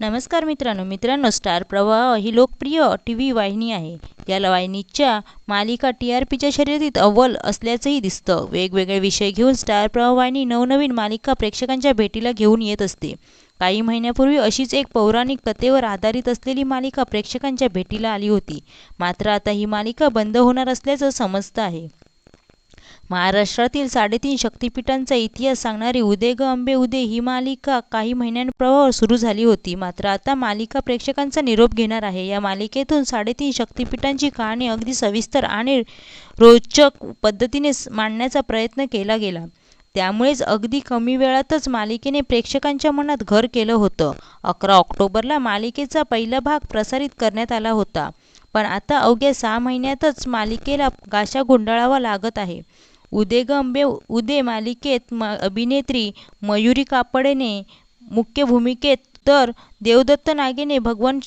नमस्कार मित्रांनो मित्रांनो स्टार प्रवाह ही लोकप्रिय टी व्ही वाहिनी आहे. या वाहिनीच्या मालिका टी आर पीच्या शर्यतीत अव्वल असल्याचंही दिसतं. वेगवेगळे विषय घेऊन स्टार प्रवाह वाहिनी नवनवीन मालिका प्रेक्षकांच्या भेटीला घेऊन येत असते. काही महिन्यापूर्वी अशीच एक पौराणिक कथेवर आधारित असलेली मालिका प्रेक्षकांच्या भेटीला आली होती. मात्र आता ही मालिका बंद होणार असल्याचं समजतं आहे. महाराष्ट्रातील साडेतीन शक्तिपीठांचा इतिहास सांगणारी उदय ग अंबे उदय ही मालिका काही महिन्यांप्रवाह सुरू झाली होती. मात्र आता मालिका प्रेक्षकांचा निरोप घेणार आहे. या मालिकेतून साडेतीन शक्तिपीठांची कहाणी अगदी सविस्तर आणि रोचक पद्धतीने मांडण्याचा प्रयत्न केला गेला. त्यामुळेच अगदी कमी वेळातच मालिकेने प्रेक्षकांच्या मनात घर केलं होतं. अकरा ऑक्टोबरला मालिकेचा पहिला भाग प्रसारित करण्यात आला होता. पण आता अवघ्या सहा महिन्यातच मालिकेला गाशा गुंडाळावा लागत आहे. उदे गंबे उदे मालिकेत म अभिनेत्री मयुरी कापडेने मुख्य भूमिकेत तर देवदत्त नागेने भगवान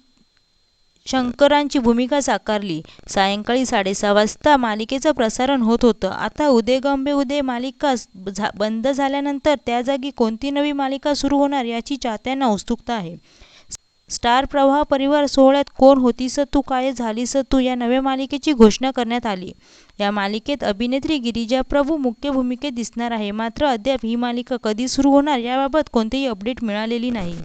शंकरांची भूमिका साकारली. सायंकाळी साडेसहा वाजता मालिकेचं प्रसारण होत होतं. आता उदे गंबे उदे मालिका झा बंद झाल्यानंतर त्या जागी कोणती नवी मालिका सुरू होणार याची चाहत्यांना उत्सुकता आहे. स्टार प्रवाह परिवार सोहळ्यात कोण होतीस तू? काय झालीस तू? या नव्या मालिकेची घोषणा करण्यात आली. या मालिकेत अभिनेत्री गिरिजा प्रभू मुख्य भूमिकेत दिसणार आहे. मात्र अद्याप ही मालिका कधी सुरू होणार याबाबत कोणतेही अपडेट मिळालेली नाही.